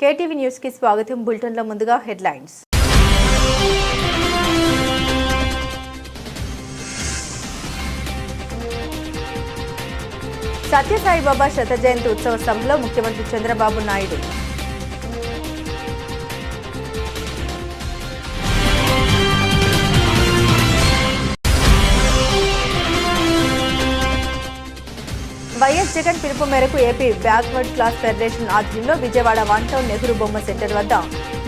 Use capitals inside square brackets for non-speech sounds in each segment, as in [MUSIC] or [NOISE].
KTV న్యూస్కి స్వాగతం. బులెటిన్లో ముందుగా హెడ్లైన్స్. సత్యసాయిబాబా శత జయంతి ఉత్సవ సభలో ముఖ్యమంత్రి చంద్రబాబు నాయుడు. వైఎస్ జగన్ పిలుపు మేరకు ఏపీ బ్యాక్వర్డ్ క్లాస్ ఫెడరేషన్ ఆధ్వర్యంలో విజయవాడ వన్ టౌన్ నెహ్రూ బొమ్మ సెంటర్ వద్ద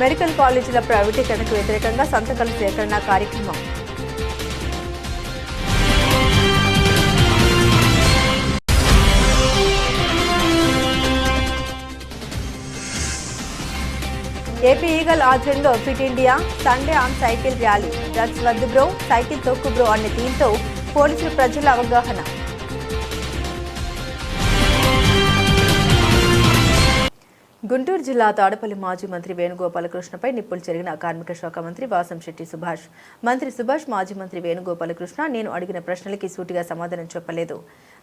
మెడికల్ కాలేజీల ప్రైవేటీకరణకు వ్యతిరేకంగా సంతకాల సేకరణ కార్యక్రమం. ఏపీ ఈగల్ ఆధ్వర్యంలో fit India Sunday on cycle rally. Drugs వద్దు బ్రో సైకిల్ తొక్కు బ్రో అనే థీమ్తో పోలీసులు ప్రజల అవగాహన. గుంటూరు జిల్లా తాడపల్లి మాజీ మంత్రి వేణుగోపాలకృష్ణపై నిప్పులు జరిగిన కార్మిక శాఖ మంత్రి వాసంశెట్టి సుభాష్. మంత్రి సుభాష్ మాజీ మంత్రి వేణుగోపాలకృష్ణ నేను అడిగిన ప్రశ్నలకి సూటిగా సమాధానం చెప్పలేదు.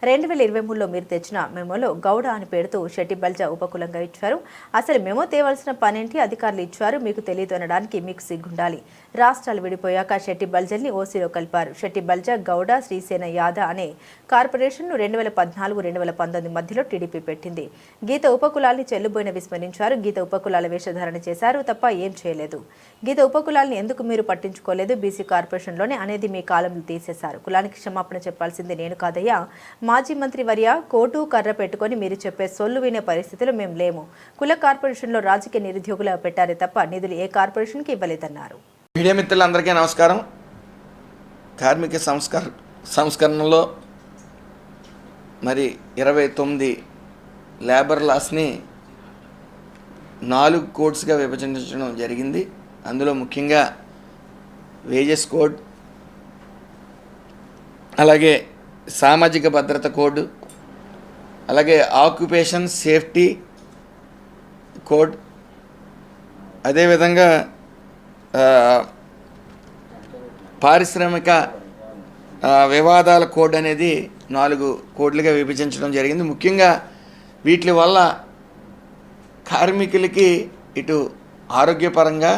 రెండు వేల ఇరవై మూడులో మీరు తెచ్చిన మెమోలో గౌడ అని పేరుతో షెట్టి బల్జా ఉపకులంగా ఇచ్చారు. అసలు మెమో తేవాల్సిన పనేంటి? అధికారులు ఇచ్చారు. మీకు తెలియదు అనడానికి మీకు సిగ్గుండాలి. రాష్ట్రాలు విడిపోయాక షెట్టి బల్జల్ని ఓసీలో కలిపారు. షెట్టి బల్జా గౌడ శ్రీసేన యాద అనే కార్పొరేషన్ను రెండు వేల పద్నాలుగు రెండు వేల పంతొమ్మిది మధ్యలో టీడీపీ పెట్టింది. గీత ఉపకులాల్ని చెల్లుబోయిన విస్మరించారు. గీత ఉపకులాల వేషధారణ చేశారు తప్ప ఏం చేయలేదు. గీత ఉపకులాల్ని ఎందుకు మీరు పట్టించుకోలేదు? బీసీ కార్పొరేషన్లోనే అనేది మీ కాలంలో తీసేశారు. కులానికి క్షమాపణ చెప్పాల్సింది నేను కాదయ్యా. మాజీ మంత్రి వర్య కోటు కర్ర పెట్టుకొని మీరు చెప్పే సొల్లు వినే పరిస్థితిలో మేము లేము. కుల కార్పొరేషన్లో రాజకీయ నిరుద్యోగులు పెట్టారే తప్ప నిధులు ఏ కార్పొరేషన్కి ఇవ్వలేదన్నారు. మీడియా మిత్రులందరికీ నమస్కారం. కార్మిక సంస్కర సంస్కరణలో మరి ఇరవై తొమ్మిది లేబర్ లాస్ని నాలుగు కోడ్స్గా విభజించడం జరిగింది. అందులో ముఖ్యంగా వేజెస్ కోడ్ అలాగే సామాజిక భద్రత కోడ్ అలాగే ఆక్యుపేషన్ సేఫ్టీ కోడ్ అదేవిధంగా పారిశ్రామిక వివాదాల కోడ్ అనేది నాలుగు కోడ్లుగా విభజించడం జరిగింది. ముఖ్యంగా వీటి వల్ల కార్మికులకి ఇటు ఆరోగ్యపరంగా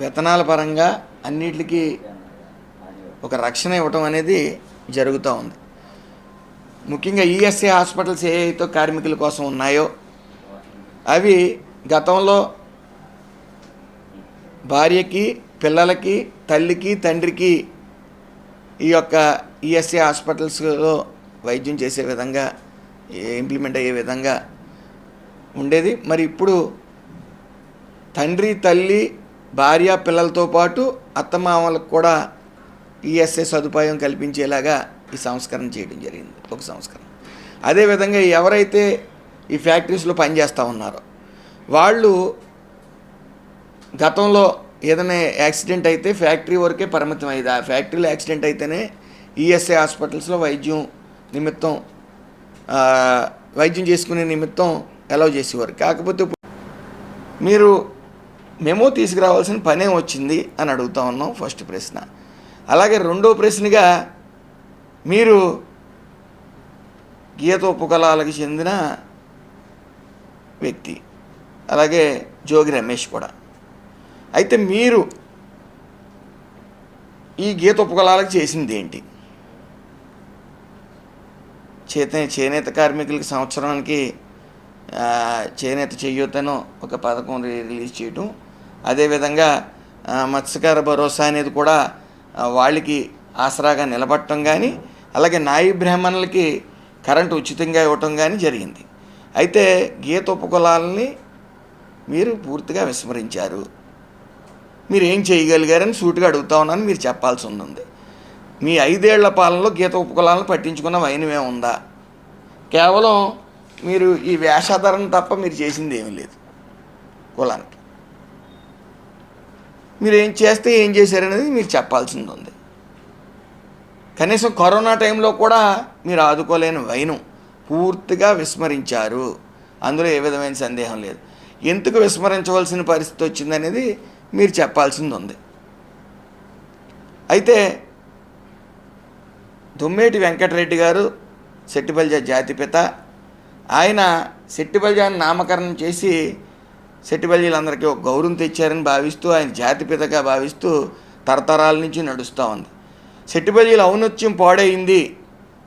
వేతనాల పరంగా అన్నిటికీ ఒక రక్షణ ఇవ్వటం అనేది జరుగుతూ ఉంది. ముఖ్యంగా ఈఎస్ఐ హాస్పిటల్స్ ఏవైతే కార్మికుల కోసం ఉన్నాయో అవి గతంలో భార్యకి పిల్లలకి తల్లికి తండ్రికి ఈ యొక్క ఈఎస్ఏ హాస్పిటల్స్లో వైద్యం చేసే విధంగా ఇంప్లిమెంట్ అయ్యే విధంగా ఉండేది. మరి ఇప్పుడు తండ్రి తల్లి భార్య పిల్లలతో పాటు అత్తమామలకు కూడా ఈఎస్ఏ సదుపాయం కల్పించేలాగా ఈ సంస్కరణ చేయడం జరిగింది. ఒక సంస్కరణ. అదేవిధంగా ఎవరైతే ఈ ఫ్యాక్టరీస్లో పనిచేస్తూ ఉన్నారో వాళ్ళు గతంలో ఏదైనా యాక్సిడెంట్ అయితే ఫ్యాక్టరీ వరకే పరిమితం అయ్యేది. ఆ ఫ్యాక్టరీలో యాక్సిడెంట్ అయితేనే ఈఎస్ఐ హాస్పిటల్స్లో వైద్యం నిమిత్తం వైద్యం చేసుకునే నిమిత్తం అలౌ చేసేవారు. కాకపోతే మీరు మెమో తీసుకురావాల్సిన పనే వచ్చింది అని అడుగుతా ఉన్నాం ఫస్ట్ ప్రశ్న. అలాగే రెండో ప్రశ్నగా మీరు గీత ఉపకళాలకు చెందిన వ్యక్తి అలాగే జోగి రమేష్ కూడా. అయితే మీరు ఈ గీత ఉపకులాలకు చేసింది ఏంటి? చేత చేనేత కార్మికులకి సంవత్సరానికి చేనేత చెయ్యొద్దను ఒక పథకం రిలీజ్ చేయటం. అదేవిధంగా మత్స్యకార భరోసా అనేది కూడా వాళ్ళకి ఆసరాగా నిలబడటం కానీ అలాగే నాయి బ్రాహ్మణులకి కరెంటు ఉచితంగా ఇవ్వటం కానీ జరిగింది. అయితే గీత ఉపకులాలని మీరు పూర్తిగా విస్మరించారు. మీరు ఏం చేయగలిగారని సూటిగా అడుగుతా ఉన్నాను మీరు చెప్పాల్సి ఉంది మీ ఐదేళ్ళ పాలనలో గీత ఉపకులాలను పట్టించుకున్న వైనమే ఉందా కేవలం మీరు ఈ వేషాధారణ తప్ప మీరు చేసింది ఏమీ లేదు కులానికి. మీరు ఏం చేస్తే ఏం చేశారనేది మీరు చెప్పాల్సింది ఉంది. కనీసం కరోనా టైంలో కూడా మీరు ఆదుకోలేని వైనం పూర్తిగా విస్మరించారు. అందులో ఏ విధమైన సందేహం లేదు. ఎందుకు విస్మరించవలసిన పరిస్థితి వచ్చిందనేది మీరు చెప్పాల్సింది ఉంది అయితే దుమ్మేటి వెంకటరెడ్డి గారు సెట్టిబల్జ జాతిపిత ఆయన సెట్టిబల్జాని నామకరణం చేసి సెట్టిపల్లిలందరికీ ఒక గౌరవం తెచ్చారని భావిస్తూ ఆయన జాతిపితగా భావిస్తూ తరతరాల నుంచి నడుస్తూ ఉంది. సెట్టిపల్లిల ఔన్నత్యం పాడైంది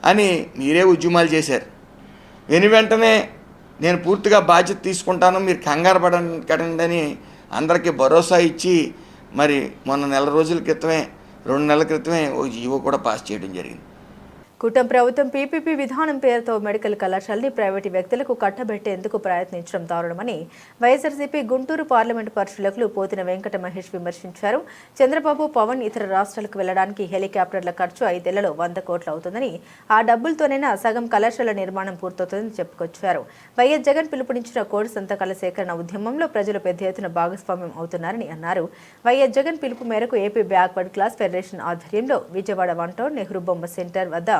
అని మీరే ఉద్యమాలు చేశారు. వెను వెంటనే నేను పూర్తిగా బాధ్యత తీసుకుంటాను మీరు కంగారు పడండి అని అందరికీ భరోసా ఇచ్చి మరి మొన్న నెల రోజుల క్రితమే రెండు నెలల క్రితమే ఓ జీవో కూడా పాస్ చేయడం జరిగింది. కుటుంబ ప్రభుత్వం పీపీపీ విధానం పేరుతో మెడికల్ కళాశాలని ప్రైవేటు వ్యక్తులకు కట్టబెట్టేందుకు ప్రయత్నించడం దారుణమని వైఎస్ఆర్సీపీ గుంటూరు పార్లమెంటు పరిశీలకులు పోతిన వెంకట మహేష్ విమర్శించారు. చంద్రబాబు పవన్ ఇతర రాష్ట్రాలకు వెళ్ళడానికి హెలికాప్టర్ల ఖర్చు ఐదేళ్ళలో వంద కోట్లు అవుతుందని ఆ డబ్బులతోనైనా సగం కళాశాల నిర్మాణం పూర్తవుతుందని చెప్పుకొచ్చారు. వైఎస్ జగన్ పిలుపునిచ్చిన కోడి సంతకాల సేకరణ ఉద్యమంలో ప్రజలు పెద్ద ఎత్తున భాగస్వామ్యం అవుతున్నారని అన్నారు. వైఎస్ జగన్ పిలుపు మేరకు ఏపీ బ్యాక్వర్డ్ క్లాస్ ఫెడరేషన్ ఆధ్వర్యంలో విజయవాడ వన్ టౌన్ నెహ్రూ బొమ్మ సెంటర్ వద్ద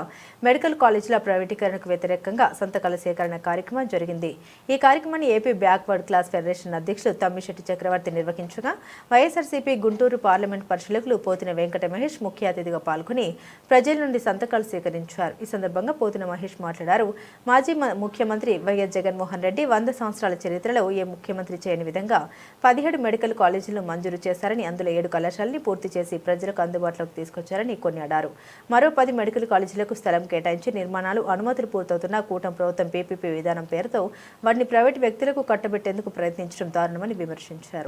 మెడికల్ కాలేజీల ప్రైవేటీకరణకు వ్యతిరేకంగా సంతకాల సేకరణ కార్యక్రమం జరిగింది. ఈ కార్యక్రమాన్ని ఏపీ బ్యాక్వర్డ్ క్లాస్ ఫెడరేషన్ అధ్యక్షులు తమ్మిశెట్టి చక్రవర్తి నిర్వహించగా వైఎస్ఆర్సీపీ గుంటూరు పార్లమెంట్ పరిశీలకులు పోతిన వెంకట మహేష్ ముఖ్య అతిథిగా పాల్గొని ప్రజల నుండి సంతకాలు సేకరించారు. ఈ సందర్భంగా పోతిన మహేష్ మాట్లాడారు. మాజీ ముఖ్యమంత్రి వైఎస్ జగన్మోహన్ రెడ్డి వంద సంవత్సరాల చరిత్రలో ఏ ముఖ్యమంత్రి చేయని విధంగా పదిహేడు మెడికల్ కాలేజీలు మంజూరు చేశారని అందులో ఏడు కళాశాలని పూర్తి చేసి ప్రజలకు అందుబాటులోకి తీసుకొచ్చారని కొనియాడారు. మరో పది మెడికల్ కాలేజీలకు స్థలం కేటాయించి నిర్మాణాలు అనుమతులు పూర్తవుతున్న కూటమి ప్రభుత్వం పీపీపీ విధానం పేరుతో వాటిని ప్రైవేటు వ్యక్తులకు కట్టబెట్టేందుకు ప్రయత్నించడం దారుణమని విమర్శించారు.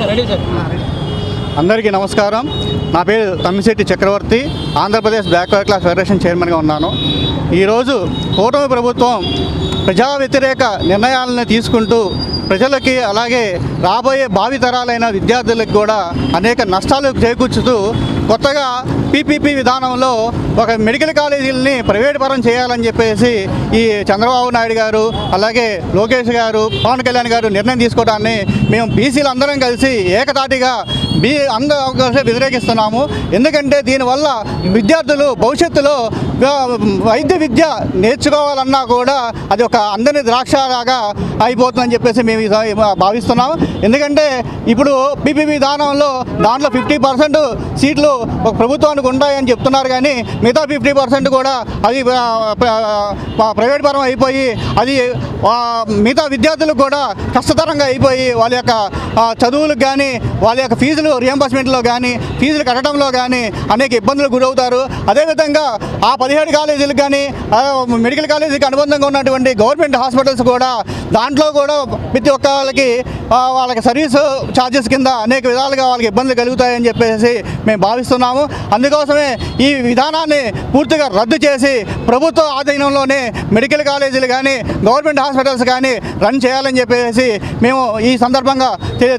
అందరికీ నమస్కారం. నా పేరు Tammisetti Chakravarthi. Andhra Pradesh backward class federation చైర్మన్గా ఉన్నాను. ఈరోజు కూటమి ప్రభుత్వం ప్రజా వ్యతిరేక నిర్ణయాలను తీసుకుంటూ ప్రజలకి అలాగే రాబోయే భావితరాలైన విద్యార్థులకు కూడా అనేక నష్టాలు చేకూర్చుతూ కొత్తగా పీపీపీ విధానంలో ఒక మెడికల్ కాలేజీలని ప్రైవేట్ పరం చేయాలని చెప్పేసి ఈ చంద్రబాబు నాయుడు గారు అలాగే లోకేష్ గారు పవన్ కళ్యాణ్ గారు నిర్ణయం తీసుకోవడాన్ని మేము బీసీలు అందరం కలిసి ఏకతాటిగా బీ అందరూ కలిసి వ్యతిరేకిస్తున్నాము. ఎందుకంటే దీనివల్ల విద్యార్థులు భవిష్యత్తులో వైద్య విద్య నేర్చుకోవాలన్నా కూడా అది ఒక అందని ద్రాక్షలాగా అయిపోతుందని చెప్పేసి మేము ఈ భావిస్తున్నాం ఎందుకంటే ఇప్పుడు పీపీపీ విధానంలో దాంట్లో ఫిఫ్టీ పర్సెంట్ సీట్లు ఒక ప్రభుత్వానికి ఉంటాయని చెప్తున్నారు కానీ మిగతా ఫిఫ్టీ పర్సెంట్ కూడా అది ప్రైవేట్ పరం అయిపోయి అది మిగతా విద్యార్థులకు కూడా కష్టతరంగా అయిపోయి వాళ్ళ యొక్క చదువులకు కానీ వాళ్ళ యొక్క ఫీజులు రియంబర్స్మెంట్లో కానీ ఫీజులు కట్టడంలో కానీ అనేక ఇబ్బందులు గురవుతారు. అదేవిధంగా ఆ పదిహేడు కాలేజీలకు కానీ మెడికల్ కాలేజీకి అనుబంధంగా ఉన్నటువంటి గవర్నమెంట్ హాస్పిటల్స్ కూడా దాంట్లో కూడా ప్రతి ఒక్క వాళ్ళకి సర్వీస్ ఛార్జెస్ కింద అనేక విధాలుగా వాళ్ళకి ఇబ్బందులు కలుగుతాయని చెప్పేసి మేము భావిస్తున్నాము. అందుకోసమే ఈ విధానాన్ని పూర్తిగా రద్దు చేసి ప్రభుత్వ ఆధీనంలోనే మెడికల్ కాలేజీలు కానీ గవర్నమెంట్ హాస్పిటల్స్ కానీ రన్ చేయాలని చెప్పేసి మేము ఈ సందర్భంగా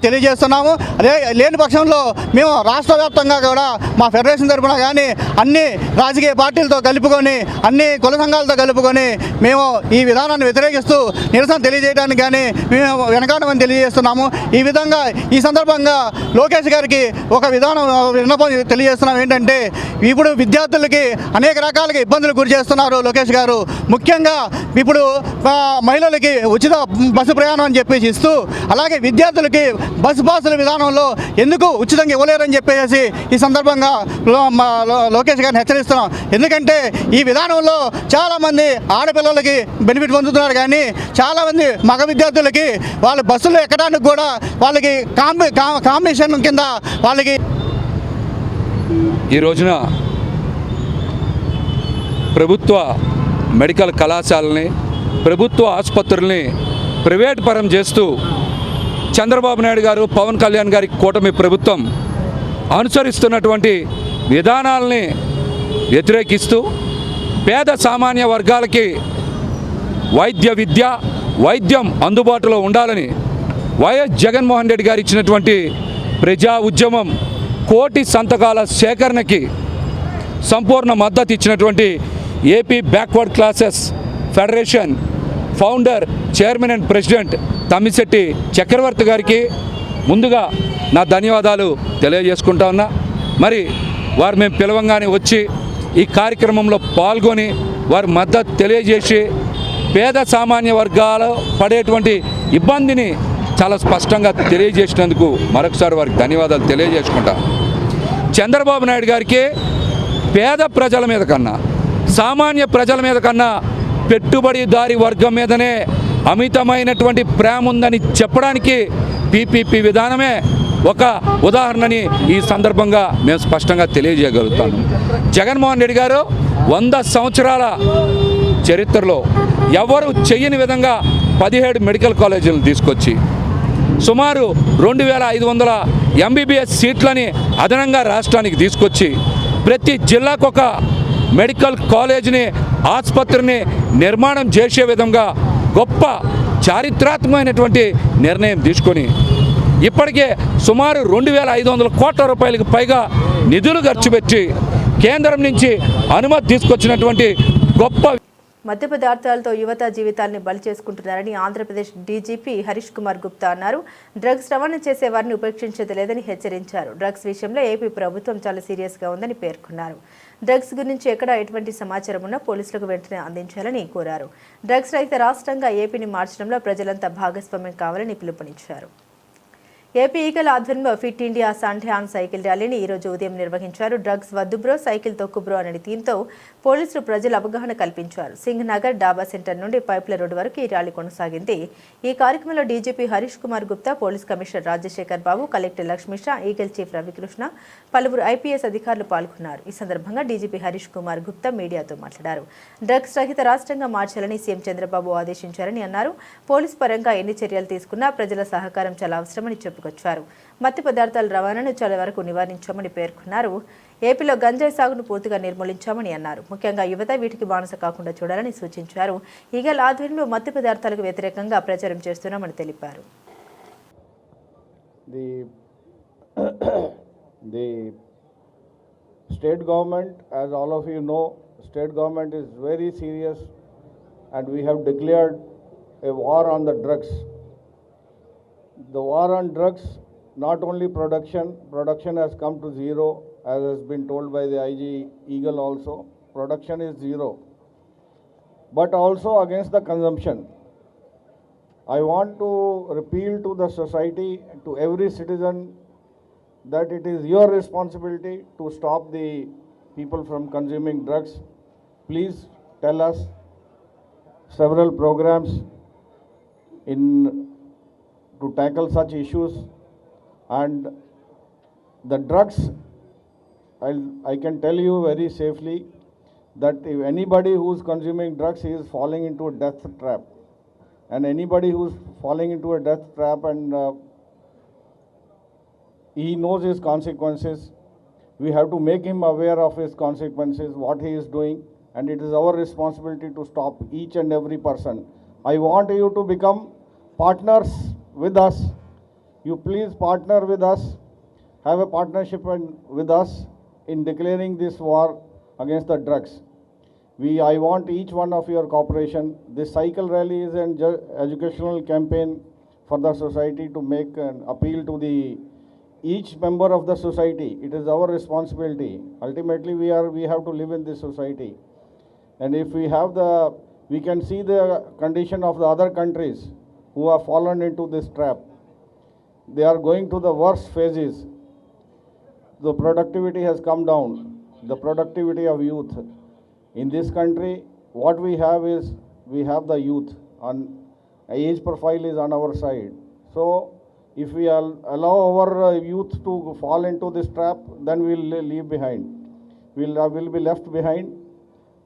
తెలియజేస్తున్నాము. అదే లేని పక్షంలో మేము రాష్ట్ర వ్యాప్తంగా కూడా మా ఫెడరేషన్ తరఫున కానీ అన్ని రాజకీయ పార్టీలతో కలుపుకొని అన్ని కుల సంఘాలతో కలుపుకొని మేము ఈ విధానాన్ని వ్యతిరేకిస్తూ నిరసన తెలియజేయడానికి కానీ మేము వెనకాడమని తెలియజేస్తున్నాము ఈ విధంగా ఈ సందర్భంగా లోకేష్ గారికి ఒక విధానం విన్నపం తెలియజేస్తున్నాం. ఏంటంటే ఇప్పుడు విద్యార్థులకి అనేక రకాలుగా ఇబ్బందులు గురి చేస్తున్నారు లోకేష్ గారు. ముఖ్యంగా ఇప్పుడు మహిళలకి ఉచిత బస్సు ప్రయాణం అని చెప్పేసి ఇస్తూ అలాగే విద్యార్థులకి బస్సు పాసుల విధానంలో ఎందుకు ఉచితంగా ఇవ్వలేరని చెప్పేసి ఈ సందర్భంగా లో- లోకేష్ గారిని హెచ్చరిస్తున్నాం. ఎందుకంటే ఈ విధానంలో చాలామంది ఆడపిల్లలకి బెనిఫిట్ పొందుతున్నారు. కానీ చాలామంది మగ విద్యార్థులకి వాళ్ళ బస్సులో ఎక్కడానికి కూడా వాళ్ళకి కాంబి కా- కాంబినేషన్ కింద వాళ్ళకి ఈ రోజున ప్రభుత్వ మెడికల్ కళాశాలని ప్రభుత్వ ఆసుపత్రుల్ని ప్రైవేట్ పరం చేస్తూ చంద్రబాబు నాయుడు గారు పవన్ కళ్యాణ్ గారి కూటమి ప్రభుత్వం అనుసరిస్తున్నటువంటి విధానాలని వ్యతిరేకిస్తూ పేద సామాన్య వర్గాలకి వైద్య విద్య వైద్యం అందుబాటులో ఉండాలని వైఎస్ జగన్మోహన్ రెడ్డి గారు ఇచ్చినటువంటి ప్రజా ఉద్యమం కోటి సంతకాల సేకరణకి సంపూర్ణ మద్దతు ఇచ్చినటువంటి A P backward classes federation founder chairman and president Tammisetti Chakravarthi garu ముందుగా నా ధన్యవాదాలు తెలియజేసుకుంటా ఉన్నా. మరి వారు మేము పిలవంగానే వచ్చి ఈ కార్యక్రమంలో పాల్గొని వారి మద్దతు తెలియజేసి పేద సామాన్య వర్గాలు పడేటువంటి ఇబ్బందిని చాలా స్పష్టంగా తెలియజేసినందుకు మరొకసారి వారికి ధన్యవాదాలు తెలియజేసుకుంటా. చంద్రబాబు నాయుడు గారికి పేద ప్రజల మీద కన్నా సామాన్య ప్రజల మీద కన్నా పెట్టుబడిదారి వర్గం మీదనే అమితమైనటువంటి ప్రేమ ఉందని చెప్పడానికి పీపీపీ విధానమే ఒక ఉదాహరణని ఈ సందర్భంగా మేము స్పష్టంగా తెలియజేయగలుగుతాను. జగన్మోహన్ రెడ్డి గారు వంద సంవత్సరాల చరిత్రలో ఎవరు చెయ్యని విధంగా పదిహేడు మెడికల్ కాలేజీలను తీసుకొచ్చి సుమారు రెండు వేల ఐదు వందల ఎంబీబీఎస్ సీట్లని అదనంగా రాష్ట్రానికి తీసుకొచ్చి ప్రతి జిల్లాకు ఒక మెడికల్ కాలేజీని ఆసుపత్రిని నిర్మాణం చేసే విధంగా గొప్ప చారిత్రాత్మకమైనటువంటి నిర్ణయం తీసుకొని ఇప్పటికే సుమారు రెండు వేల ఐదు వందల కోట్ల రూపాయలకు పైగా నిధులు ఖర్చు పెట్టి కేంద్రం నుంచి అనుమతి తీసుకొచ్చినటువంటి గొప్ప మద్య పదార్థాలతో యువత జీవితాల్ని బలి చేసుకుంటున్నారని Andhra Pradesh D G P Harish Kumar Gupta అన్నారు. డ్రగ్స్ రవాణా చేసే వారిని ఉపేక్షించదు లేదని హెచ్చరించారు. డ్రగ్స్ విషయంలో ఏపీ ప్రభుత్వం చాలా సీరియస్గా ఉందని పేర్కొన్నారు. డ్రగ్స్ గురించి ఎక్కడ ఎటువంటి సమాచారం ఉన్నా పోలీసులకు వెంటనే అందించాలని కోరారు. డ్రగ్స్ రహిత రాష్ట్రంగా ఏపీని మార్చడంలో ప్రజలంతా భాగస్వామ్యం కావాలని పిలుపునిచ్చారు. ఏపీ ఈగల ఆధ్వర్యంలో fit India Sunday on cycle ర్యాలీని ఈ రోజు ఉదయం నిర్వహించారు. డ్రగ్స్ వద్దు బ్రో సైకిల్ తొక్కు బ్రో అనే థీమ్తో పోలీసులు ప్రజలు అవగాహన కల్పించారు. సింగ్ నగర్ డాబా సెంటర్ నుండి పైప్ల రోడ్డు వరకు ఈ ర్యాలీ కొనసాగింది. ఈ కార్యక్రమంలో D G P Harish Kumar Gupta police commissioner Rajasekhar Babu collector Lakshmisha Eagle chief Ravikrishna పలువురు ఐపీఎస్ అధికారులు పాల్గొన్నారు. ఈ సందర్భంగా డీజీపీ హరీష్ కుమార్ గుప్తా మీడియాతో మాట్లాడారు. డ్రగ్స్ రహిత రాష్ట్రంగా మార్చాలని సీఎం చంద్రబాబు ఆదేశించారని అన్నారు. పోలీస్ పరంగా ఎన్ని చర్యలు తీసుకున్నా ప్రజల సహకారం చాలా అవసరమని చెప్పుకొచ్చారు మత్తు పదార్థాల రవాణాను చాలా వరకు నివారించామని పేర్కొన్నారు. ఏపీలో గంజాయి సాగును పూర్తిగా నిర్మూలించామని అన్నారు. ముఖ్యంగా యువత వీటికి బానిస కాకుండా చూడాలని సూచించారు. ఈగల ఆధ్వర్యంలో మత్తి పదార్థాలకు వ్యతిరేకంగా ప్రచారం చేస్తున్నామని తెలిపారు. the the state government as all of you know state government is very serious and we have war on the drugs the war on drugs not only production production has come to zero as has been told by the IG Eagle also. Production is zero. But also against the consumption. I want to appeal to the society, to every citizen, that it is your responsibility to stop the people from consuming drugs. Please tell us several programs in to tackle such issues. And the drugs I'll, I can tell you very safely that if anybody who's consuming drugs is falling into a death trap. And anybody who's falling into a death trap and uh, he knows his consequences we have to make him aware of his consequences what he is doing. And it is our responsibility to stop each and every person. I want you to become partners with us. You please partner with us. Have a partnership with us in declaring this war against the drugs. We i want each one of your cooperation. This cycle rally is an educational campaign for the society to make an appeal to the each member of the society. It is our responsibility. Ultimately we are we have to live in this society. And if we have the we can see the condition of the other countries who have fallen into this trap they are going to the worst phases. The productivity has come down. The productivity of youth. In this country what we have is we have the youth and age profile is on our side. So if we al- allow our uh, youth to fall into this trap then we'll leave behind. We'll uh, will be left behind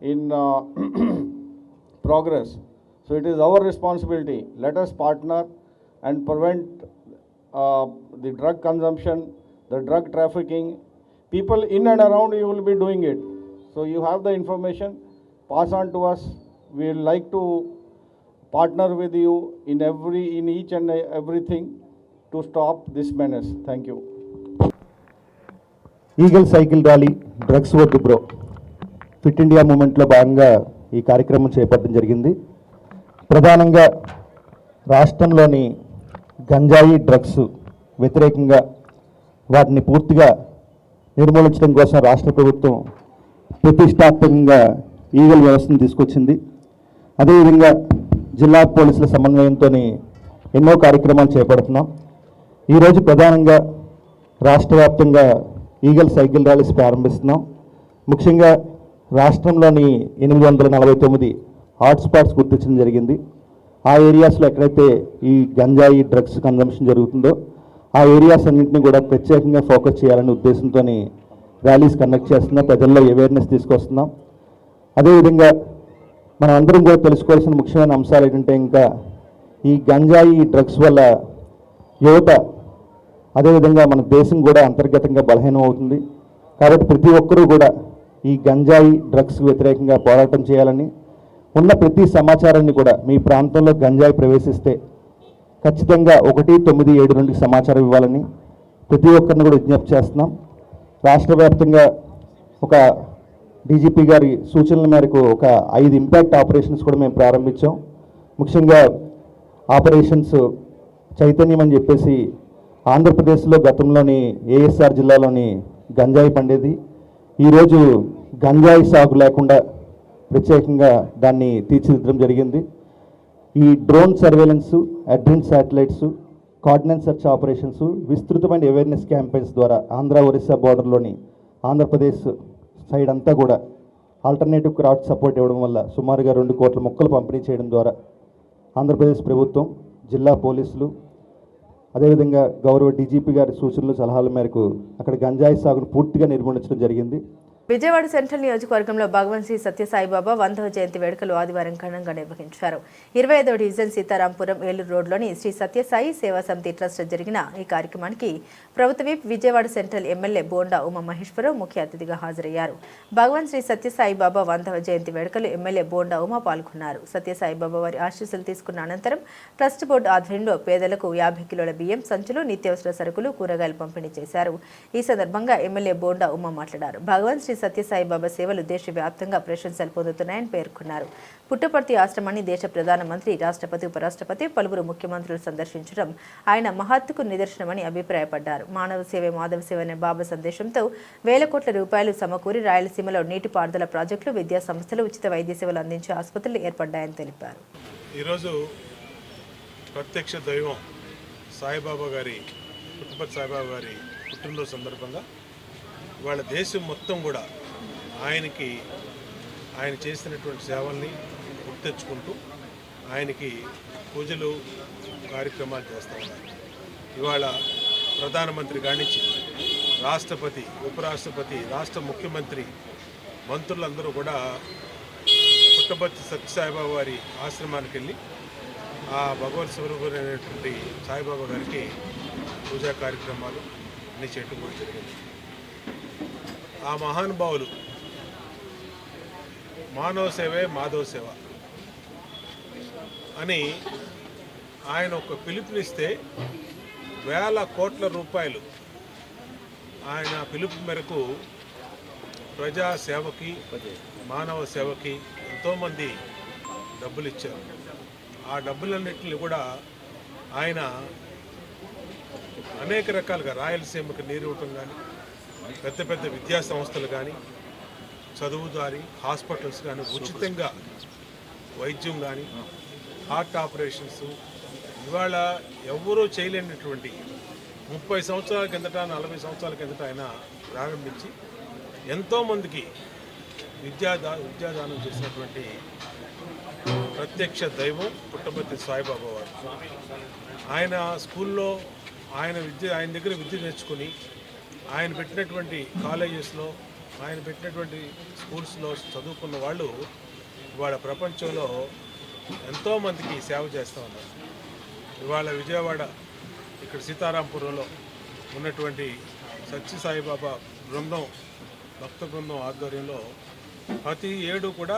in uh, [CLEARS THROAT] progress so it is our responsibility let us partner and prevent the drug consumption the drug trafficking people in and around you will be doing it so you have the information pass on to us we like to partner with you in every in each and everything to stop this menace thank you Eagle cycle rally drugs work bro fit India మూమెంట్లో భాగంగా ఈ కార్యక్రమం చేపట్టడం జరిగింది. ప్రధానంగా రాష్ట్రంలోని గంజాయి drugs వ్యతిరేకంగా వాటిని పూర్తిగా నిర్మూలించడం కోసం రాష్ట్ర ప్రభుత్వం ప్రతిష్టాత్మకంగా ఈగల్ వ్యవస్థను తీసుకొచ్చింది. అదేవిధంగా జిల్లా పోలీసుల సమన్వయంతో ఎన్నో కార్యక్రమాలు చేపడుతున్నాం. ఈరోజు ప్రధానంగా రాష్ట్ర వ్యాప్తంగా ఈగల్ సైకిల్ ర్యాలీస్ ప్రారంభిస్తున్నాం. ముఖ్యంగా రాష్ట్రంలోని ఎనిమిది వందల నలభై తొమ్మిది హాట్స్పాట్స్ గుర్తించడం జరిగింది. ఆ ఏరియాస్లో ఎక్కడైతే ఈ గంజాయి డ్రగ్స్ కన్జంప్షన్ జరుగుతుందో ఆ ఏరియాస్ అన్నింటినీ కూడా ప్రత్యేకంగా ఫోకస్ చేయాలనే ఉద్దేశంతో ర్యాలీస్ కండక్ట్ చేస్తున్నాం. ప్రజల్లో అవేర్నెస్ తీసుకొస్తున్నాం. అదేవిధంగా మనం అందరం కూడా తెలుసుకోవాల్సిన ముఖ్యమైన అంశాలు ఏంటంటే ఇంకా ఈ గంజాయి డ్రగ్స్ వల్ల యువత అదేవిధంగా మన దేశం కూడా అంతర్గతంగా బలహీనం అవుతుంది కాబట్టి ప్రతి ఒక్కరూ కూడా ఈ గంజాయి డ్రగ్స్ వ్యతిరేకంగా పోరాటం చేయాలని ఉన్న ప్రతి సమాచారాన్ని కూడా మీ ప్రాంతంలో గంజాయి ప్రవేశిస్తే ఖచ్చితంగా ఒకటి తొమ్మిది ఏడు రెండుకి సమాచారం ఇవ్వాలని ప్రతి ఒక్కరిని కూడా విజ్ఞప్తి చేస్తున్నాం. రాష్ట్ర వ్యాప్తంగా ఒక డీజీపీ గారి సూచనల మేరకు ఒక ఐదు ఇంపాక్ట్ ఆపరేషన్స్ కూడా మేము ప్రారంభించాం. ముఖ్యంగా ఆపరేషన్స్ చైతన్యం అని చెప్పేసి ఆంధ్రప్రదేశ్లో గతంలోని ఏఎస్ఆర్ జిల్లాలోని గంజాయి పండేది. ఈరోజు గంజాయి సాగు లేకుండా ప్రత్యేకంగా దాన్ని తీర్చిదిద్దడం జరిగింది. ఈ డ్రోన్ సర్వేలెన్స్ అడ్రిన్ శాటిలైట్స్ కార్డినెన్స్ సెర్చ్ ఆపరేషన్స్ విస్తృతమైన అవేర్నెస్ క్యాంపెయిన్స్ ద్వారా ఆంధ్ర ఒరిస్సా బార్డర్లోని ఆంధ్రప్రదేశ్ సైడ్ అంతా కూడా ఆల్టర్నేటివ్ క్రాఫ్ట్ సపోర్ట్ ఇవ్వడం వల్ల సుమారుగా రెండు కోట్ల మొక్కలు పంపిణీ చేయడం ద్వారా ఆంధ్రప్రదేశ్ ప్రభుత్వం జిల్లా పోలీసులు అదేవిధంగా గౌరవ డీజీపీ గారి సూచనలు సలహాల మేరకు అక్కడ గంజాయి సాగును పూర్తిగా నిర్మూలించడం జరిగింది. విజయవాడ సెంట్రల్ నియోజకవర్గంలో భగవాన్ శ్రీ సత్యసాయిబాబా వందవ జయంతి వేడుకలు ఆదివారం ఘనంగా నిర్వహించారు. ఇరవై ఐదవ డివిజన్ సీతారాంపురం ఏలూరు రోడ్లోని శ్రీ సత్యసాయి సేవా సమితి ట్రస్ట్ జరిగిన ఈ కార్యక్రమానికి ప్రభుత్వ whip Vijayawada central M L A Bonda Uma Maheswararao ముఖ్య అతిథిగా హాజరయ్యారు. భగవాన్ శ్రీ సత్యసాయిబాబా వందవ జయంతి వేడుకలు ఎమ్మెల్యే బోండా ఉమా పాల్గొన్నారు. సత్యసాయిబాబా వారి ఆశీస్సులు తీసుకున్న అనంతరం ట్రస్ట్ బోర్డు ఆధ్వర్యంలో పేదలకు యాభై కిలోల బియ్యం సంచులు నిత్యావసర సరుకులు కూరగాయలు పంపిణీ చేశారు. ఈ సందర్భంగా ఎమ్మెల్యే బోండా ఉమా మాట్లాడారు. భగవాన్ శ్రీ సత్యసాయిబాబా సేవలు దేశవ్యాప్తంగా ప్రశంసలు పొందుతున్నాయని పేర్కొన్నారు. పుట్టపర్తి ఆశ్రమాన్ని దేశ ప్రధానమంత్రి రాష్ట్రపతి ఉపరాష్ట్రపతి పలువురు ముఖ్యమంత్రులు సందర్శించడం ఆయన మహత్తుకు నిదర్శనమని అభిప్రాయపడ్డారు. మానవ సేవే మాధవ సేవ అనే బాబా సందేశంతో వేల కోట్ల రూపాయలు సమకూరి రాయలసీమలో నీటిపారుదల ప్రాజెక్టులు విద్యా సంస్థలు ఉచిత వైద్య సేవలు అందించే ఆసుపత్రులు ఏర్పడ్డాయని తెలిపారు. ఈరోజు ప్రత్యక్ష దైవం సాయిబాబా గారి పుట్టపతి సాయిబాబా గారి పుట్టినరోజు సందర్భంగా వాళ్ళ దేశం మొత్తం కూడా ఆయనకి ఆయన చేసినటువంటి సేవల్ని గుర్తెచ్చుకుంటూ ఆయనకి పూజలు కార్యక్రమాలు చేస్తూ ఉన్నారు. ఇవాళ ప్రధానమంత్రి కానించి రాష్ట్రపతి ఉపరాష్ట్రపతి రాష్ట్ర ముఖ్యమంత్రి మంత్రులందరూ కూడా పుట్టపర్తి సత్యసాయిబాబా వారి ఆశ్రమానికి వెళ్ళి ఆ భగవత్ స్వరూపుడైనటువంటి సాయిబాబా గారికి పూజా కార్యక్రమాలు అన్ని చేయటం కూడా జరిగింది. ఆ మహానుభావులు. మానవ సేవే మాధవ సేవ అని ఆయన ఒక పిలుపునిస్తే వేల కోట్ల రూపాయలు ఆయన పిలుపు మేరకు ప్రజా సేవకి మానవ సేవకి ఎంతోమంది డబ్బులు ఇచ్చారు ఆ డబ్బులన్నింటినీ కూడా ఆయన అనేక రకాలుగా రాయలసీమకి నీరు ఇవ్వటం కానీ పెద్ద పెద్ద విద్యా సంస్థలు కానీ చదువుదారి హాస్పిటల్స్ కానీ ఉచితంగా వైద్యం కానీ హార్ట్ ఆపరేషన్స్ ఇవాళ ఎవ్వరూ చేయలేనటువంటి ముప్పై సంవత్సరాల కిందట నలభై సంవత్సరాల కిందట ఆయన ప్రారంభించి ఎంతోమందికి విద్యాదా విద్యాదానం చేసినటువంటి ప్రత్యక్ష దైవం పుట్టపర్తి సాయిబాబా వారు. ఆయన స్కూల్లో ఆయన విద్య ఆయన దగ్గర విద్య నేర్చుకుని ఆయన పెట్టినటువంటి కాలేజెస్లో ఆయన పెట్టినటువంటి స్కూల్స్లో చదువుకున్న వాళ్ళు ఇవాళ ప్రపంచంలో ఎంతోమందికి సేవ చేస్తూ ఉన్నారు. ఇవాళ విజయవాడ ఇక్కడ సీతారాంపురంలో ఉన్నటువంటి సత్య సాయిబాబా బృందం భక్త బృందం ఆధ్వర్యంలో ప్రతి ఏడు కూడా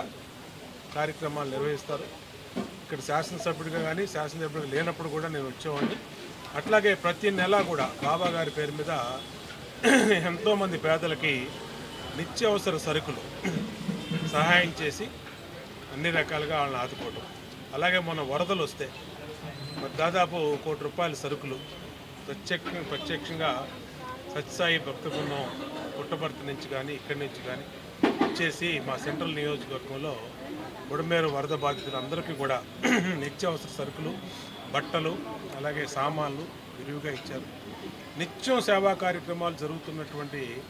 కార్యక్రమాలు నిర్వహిస్తారు. ఇక్కడ శాసనసభ్యుడిగా కానీ శాసనసభ్యుడిగా లేనప్పుడు కూడా నేను వచ్చేవాడిని. అట్లాగే ప్రతి నెల కూడా బాబా గారి పేరు మీద ఎంతోమంది పేదలకి నిత్యావసర సరుకులు సహాయం చేసి అన్ని రకాలుగా వాళ్ళని ఆదుకోవడం అలాగే మొన్న వరదలు వస్తే మరి దాదాపు కోటి రూపాయల సరుకులు ప్రత్యేక ప్రత్యక్షంగా సత్యసాయి భక్త బృందం పుట్టపర్తి నుంచి కానీ ఇక్కడి నుంచి కానీ ఇచ్చేసి మా సెంట్రల్ నియోజకవర్గంలో బుడమేరు వరద బాధితులందరికీ కూడా నిత్యావసర సరుకులు బట్టలు అలాగే సామాన్లు విరివిగా ఇచ్చారు. నిత్యం సేవా కార్యక్రమాలు జరుగుతున్నటువంటి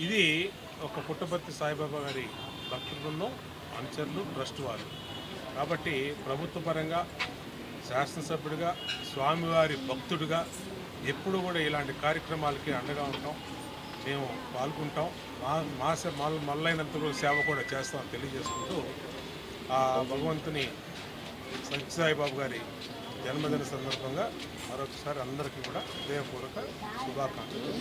ఇది ఒక పుట్టపర్తి సాయిబాబా గారి భక్తుల బృందం అనుచరులు ట్రస్ట్ వారు కాబట్టి ప్రభుత్వ పరంగా శాసనసభ్యుడిగా స్వామివారి భక్తుడిగా ఎప్పుడు కూడా ఇలాంటి కార్యక్రమాలకి అండగా ఉంటాం. మేము పాల్గొంటాం. మా మా సే- మల్లైనంత కూడా సేవ కూడా చేస్తామని తెలియజేసుకుంటూ ఆ భగవంతుని సత్యసాయిబాబు గారి జన్మదిన సందర్భంగా మరొకసారి అందరికీ కూడా హృదయపూర్వక శుభాకాంక్షలు.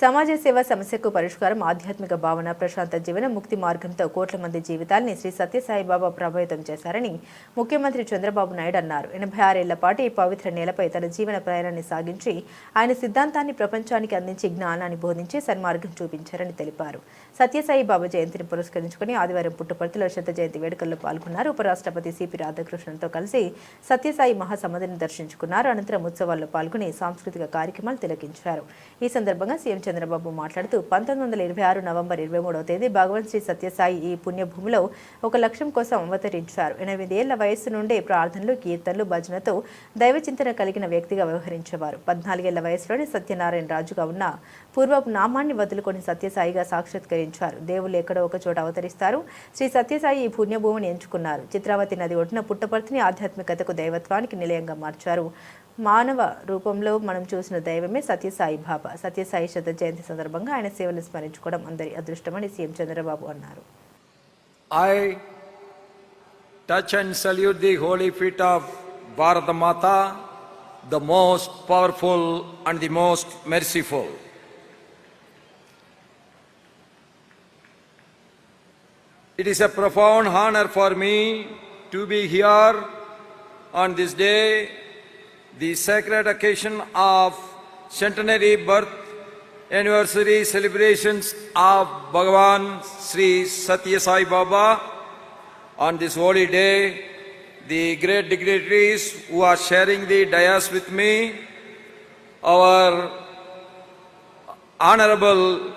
సమాజ సేవ సమస్యకు పరిష్కారం ఆధ్యాత్మిక భావన ప్రశాంత జీవన ముక్తి మార్గంతో కోట్ల మంది జీవితాల్ని శ్రీ సత్యసాయిబాబా ప్రభావితం చేశారని ముఖ్యమంత్రి చంద్రబాబు నాయుడు అన్నారు. ఎనభై ఆరేళ్ళ పాటు ఈ పవిత్ర నేలపై తన జీవన ప్రయాణాన్ని సాగించి ఆయన సిద్ధాంతాన్ని ప్రపంచానికి అందించి జ్ఞానాన్ని బోధించి సన్మార్గం చూపించారని తెలిపారు. సత్యసాయి బాబా జయంతిని పురస్కరించుకుని ఆదివారం పుట్టపర్తిలో శత జయంతి వేడుకల్లో పాల్గొన్నారు. ఉపరాష్ట్రపతి సిపి రాధాకృష్ణన్తో కలిసి సత్యసాయి మహాసమాధిని దర్శించుకున్నారు. అనంతరం ఉత్సవాల్లో పాల్గొని సాంస్కృతిక కార్యక్రమాలు తిలకించారు. ఈ సందర్భంగా సీఎం చంద్రబాబు మాట్లాడుతూ పంతొమ్మిది వందల ఇరవై ఆరు నవంబర్ ఇరవై మూడవ తేదీ భగవాన్ శ్రీ సత్యసాయి ఈ పుణ్యభూమిలో ఒక లక్ష్యం కోసం అవతరించారు. ఎనిమిదేళ్ళ వయస్సు నుండే ప్రార్థనలు కీర్తనలు భజనతో దైవ చింతన కలిగిన వ్యక్తిగా వ్యవహరించేవారు. పద్నాలుగేళ్ళ వయసులోనే సత్యనారాయణ రాజుగా ఉన్న పూర్వపు నామాన్ని వదులుకొని సత్యసాయిగా సాక్షాత్కరించారు. దేవుళ్ళు ఎక్కడో ఒక చోట అవతరిస్తారు. శ్రీ సత్యసాయి ఈ పుణ్యభూమిని ఎంచుకున్నారు. చిత్రావతి నది ఒడ్డున పుట్టపర్తిని ఆధ్యాత్మికతకు దైవత్వానికి నిలయంగా మార్చారు. మానవ రూపంలో మనం చూసిన దైవమే సత్యసాయి బాబా. సత్యసాయి శత జయంతి సందర్భంగా ఆయన సేవలు స్మరించుకోవడం అందరి అదృష్టమని సీఎం చంద్రబాబు అన్నారు. I touch and salute the holy feet of Bharat Mata the most powerful and the most merciful it is a profound honour for me to be here on this day the sacred occasion of centenary birth anniversary celebrations of Bhagavan Sri Satya Sai Baba. On this holy day, the great dignitaries who are sharing the dais with me, our Honorable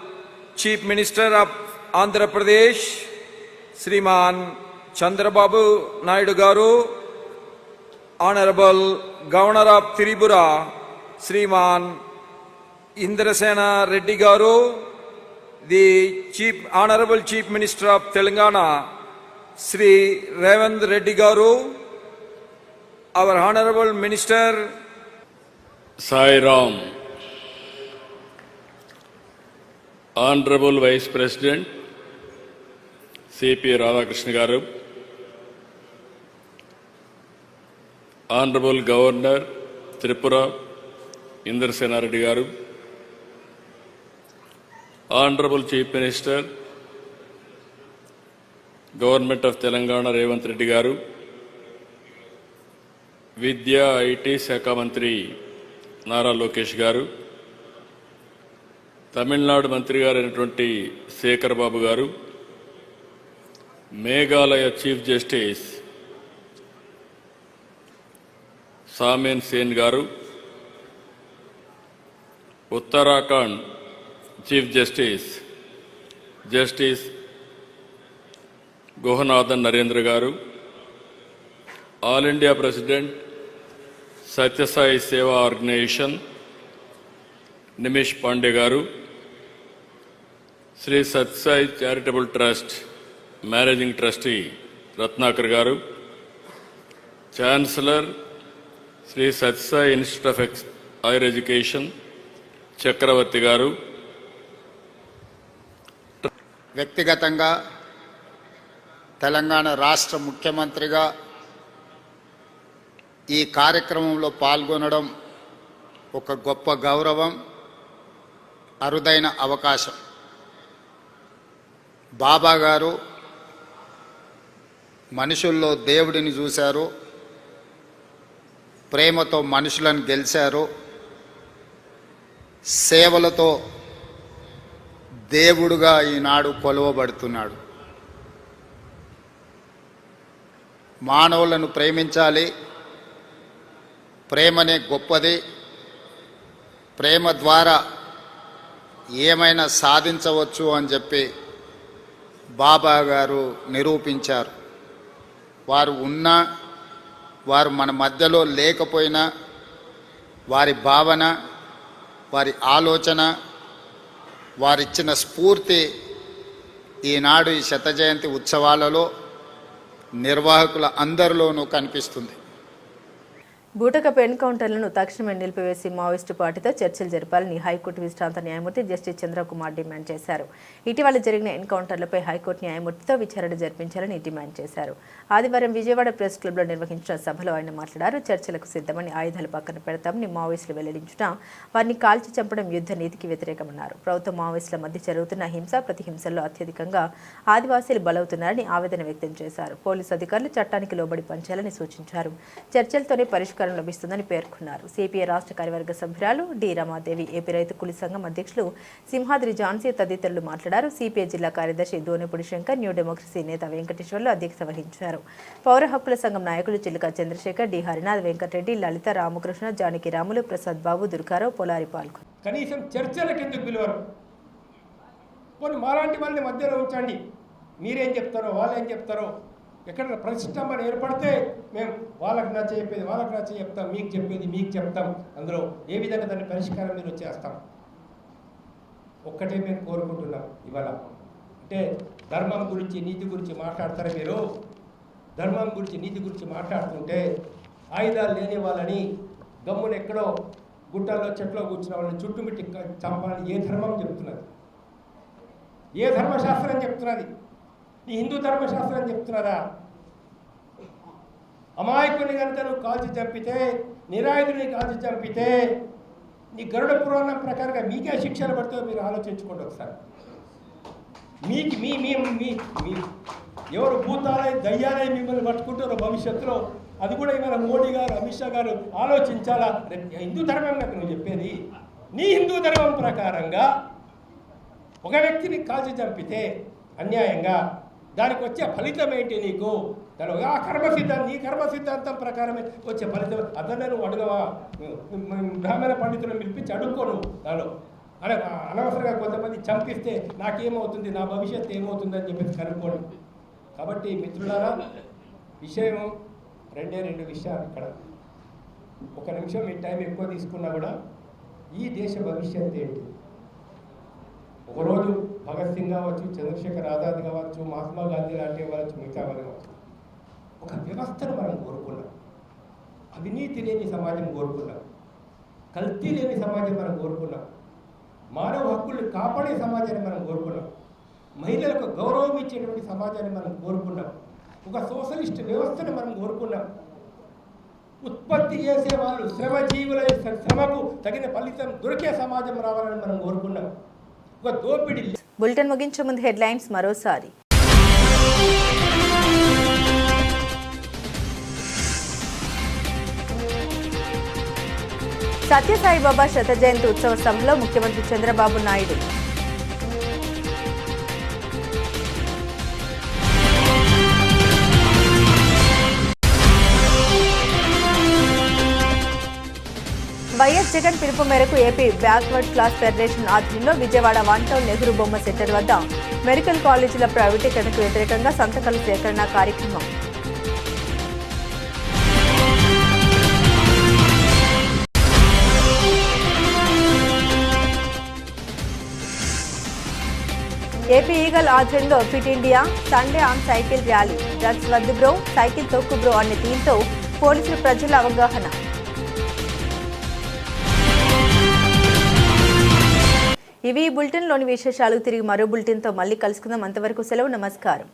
Chief Minister of Andhra Pradesh, Sriman Chandrababu Naidu Garu, Honorable governor of Tripura Shriman Indrasena Reddy garu the chief honourable chief minister of Telangana Shri Revanth Reddy garu our honourable minister Sairam honourable vice president C P Radhakrishna garu honourable governor Tripura Indrasenareddy garu honourable chief minister government of Telangana Revanth Reddy garu విద్యా IT శాఖ మంత్రి నారా లోకేష్ గారు తమిళనాడు మంత్రి గారైనటువంటి Shekhar Babu garu Meghalaya chief justice సామేన్ Sen garu Uttarakhand chief justice justice Guhanathan Narendra garu all India president Sathya Sai సేవా organisation Nimish Pandey garu Shri Sathyasai charitable trust managing trustee Ratnakar garu chancellor Shri Satsai institute of ex higher education Chakravarthi garu. వ్యక్తిగతంగా తెలంగాణ రాష్ట్ర ముఖ్యమంత్రిగా ఈ కార్యక్రమంలో పాల్గొనడం ఒక గొప్ప గౌరవం అరుదైన అవకాశం. బాబా గారు మనుషుల్లో దేవుడిని చూశారు. ప్రేమతో మనుషులను గెలిచారు. సేవలతో దేవుడుగా ఈనాడు కొలువబడుతున్నాడు. మానవులను ప్రేమించాలి. ప్రేమనే గొప్పది. ప్రేమ ద్వారా ఏమైనా సాధించవచ్చు అని చెప్పి బాబా గారు నిరూపించారు. వారు ఉన్నా వారు మన మధ్యలో లేకపోయినా వారి భావన వారి ఆలోచన వారిచ్చిన స్ఫూర్తి ఈనాడు ఈ శత జయంతి ఉత్సవాలలో నిర్వాహకుల అందరిలోనూ కనిపిస్తుంది. బూటకపు ఎన్కౌంటర్లను తక్షణమే నిలిపివేసి మావోయిస్టు పార్టీతో చర్చలు జరపాలని హైకోర్టు విశ్రాంత న్యాయమూర్తి జస్టిస్ చంద్రకుమార్ డిమాండ్ చేశారు. ఇటీవల జరిగిన ఎన్కౌంటర్లపై హైకోర్టు న్యాయమూర్తితో విచారణ జరిపించాలని డిమాండ్ చేశారు. ఆదివారం విజయవాడ ప్రెస్ క్లబ్లో నిర్వహించిన సభలో ఆయన మాట్లాడారు. చర్చలకు సిద్ధమని ఆయుధాలు పక్కన పెడతామని మావోయిస్టులు వెల్లడించినా వారిని కాల్చి చంపడం యుద్ధ నీతికి వ్యతిరేకమన్నారు. ప్రభుత్వ మావోయిస్టుల మధ్య జరుగుతున్న హింస ప్రతిహింసల్లో అత్యధికంగా ఆదివాసీలు బలవుతున్నారని ఆవేదన వ్యక్తం చేశారు. పోలీసు అధికారులు చట్టానికి లోబడి పనిచేయాలని సూచించారు. చర్చలతోనే పరిష్కారం లభిస్తుందని పేర్కొన్నారు. సిపిఐ రాష్ట్ర కార్యవర్గ సభ్యురాలు డి రమాదేవి. ఏపీ రైతు కులి సంఘం అధ్యక్షులు సింహాద్రి జాన్సీ తదితరులు మాట్లాడారు. సిపిఐ జిల్లా కార్యదర్శి దోనిపూడి శంకర్ న్యూ డెమోక్రసీ నేత వెంకటేశ్వర్లు అధ్యక్షత వహించారు. పౌర హక్కుల సంఘం నాయకులు చిలుక చంద్రశేఖర్ డి హరినాథ్ వెంకటరెడ్డి లలిత రామకృష్ణ జానకి రాములు ప్రసాద్ బాబు దుర్గారావు పొలారి పాల్గొన్నారు. కనీసం చర్చలకు ఎందుకు కొన్ని మాలాంటి వాళ్ళని మధ్యలో ఉంచండి. మీరేం చెప్తారో వాళ్ళు ఏం చెప్తారో ఎక్కడ ప్రతిష్టంభన ఏర్పడితే మేము వాళ్ళకి నచ్చ చెప్పేది వాళ్ళకి నచ్చ చెప్తాం మీకు చెప్పేది మీకు చెప్తాం. అందులో ఏ విధంగా దాన్ని పరిష్కారం మీరు చేస్తాం? ఒక్కటే మేము కోరుకుంటున్నాం ఇవాళ. అంటే ధర్మం గురించి నీతి గురించి మాట్లాడతారా మీరు? ధర్మం గురించి నీతి గురించి మాట్లాడుతుంటే ఆయుధాలు లేని వాళ్ళని గమ్మున ఎక్కడో గుట్టల్లో చెట్లో కూర్చున్న వాళ్ళని చుట్టుమిట్టి చంపాలని ఏ ధర్మం చెప్తున్నది? ఏ ధర్మశాస్త్రం చెప్తున్నది? నీ హిందూ ధర్మశాస్త్రం చెప్తున్నారా? అమాయకుని కనుక నువ్వు కాల్చి చంపితే నిరాయుధుని కాల్చి చంపితే నీ గరుడ పురాణం ప్రకారంగా మీకే శిక్షలు పడుతుందో మీరు ఆలోచించుకోండి ఒకసారి. మీకు మీ మీ మీ మీ ఎవరు భూతాలై దయ్యాలై మిమ్మల్ని పట్టుకుంటారో భవిష్యత్తులో అది కూడా ఇవాళ మోడీ గారు అమిత్ షా గారు ఆలోచించాలా? హిందూ ధర్మం కదా నువ్వు చెప్పేది. నీ హిందూ ధర్మం ప్రకారంగా ఒక వ్యక్తిని కాల్చి చంపితే అన్యాయంగా దానికి వచ్చే ఫలితం ఏంటి నీకు? దాని ఆ కర్మ సిద్ధాంతం నీ కర్మ సిద్ధాంతం ప్రకారమే వచ్చే ఫలితం. అతనే నువ్వు అడగవా? బ్రాహ్మణ పండితులను పిలిపించి అడుక్కోను దానిలో అనే అనవసరంగా కొంతమంది చంపిస్తే నాకేమవుతుంది? నా భవిష్యత్తు ఏమవుతుంది అని చెప్పేసి కనుక్కోండి కాబట్టి మిత్రులారా విషయం రెండే రెండు విషయాలు ఇక్కడ. ఒక నిమిషం మీ టైం ఎక్కువ తీసుకున్నా కూడా ఈ దేశ భవిష్యత్తు ఏంటి? ఒకరోజు భగత్ సింగ్ కావచ్చు చంద్రశేఖర్ ఆజాద్ కావచ్చు మహాత్మా గాంధీ లాంటి కావచ్చు మిగతా వాళ్ళు కావచ్చు. ఒక వ్యవస్థను మనం కోరుకున్నాం. అవినీతి లేని సమాజం కోరుకున్నాం. కల్తీ లేని సమాజం మనం కోరుకున్నాం. మానవ హక్కుల్ని కాపాడే సమాజాన్ని మనం కోరుకున్నాం. మహిళలకు గౌరవం ఇచ్చేటువంటి సమాజాన్ని మనం కోరుకున్నాం. ఒక సోషలిస్ట్ వ్యవస్థను మనం కోరుకున్నాం. ఉత్పత్తి చేసే వాళ్ళు శ్రమజీవుల శ్రమకు తగిన ఫలితం దొరికే సమాజం రావాలని మనం కోరుకున్నాం. ఒక దోపిడీ బులెటిన్ ముగించే ముందు హెడ్లైన్స్ మరోసారి. సత్యసాయిబాబా శత జయంతి ఉత్సవ సభలో ముఖ్యమంత్రి చంద్రబాబు నాయుడు. వైఎస్ జగన్ పిలుపు మేరకు ఏపీ బ్యాక్వర్డ్ క్లాస్ ఫెడరేషన్ ఆధ్వర్యంలో విజయవాడ వన్ టౌన్ నెహ్రూ బొమ్మ సెంటర్ వద్ద మెడికల్ కాలేజీల ప్రైవేటీకరణకు వ్యతిరేకంగా సంతకాల సేకరణ కార్యక్రమం. ఏపీ ఈగల్ ఆధ్వర్యంలో fit India Sunday on cycle rally. Drugs వద్దు బ్రో సైకిల్ తొక్కు బ్రో అనే థీమ్తో పోలీసులు ప్రజల అవగాహన. ఇవి ఈ బులెటిన్లోని విశేషాలు. తిరిగి మరో బులెటిన్తో మళ్ళీ కలుసుకుందాం. అంతవరకు సెలవు. నమస్కారం.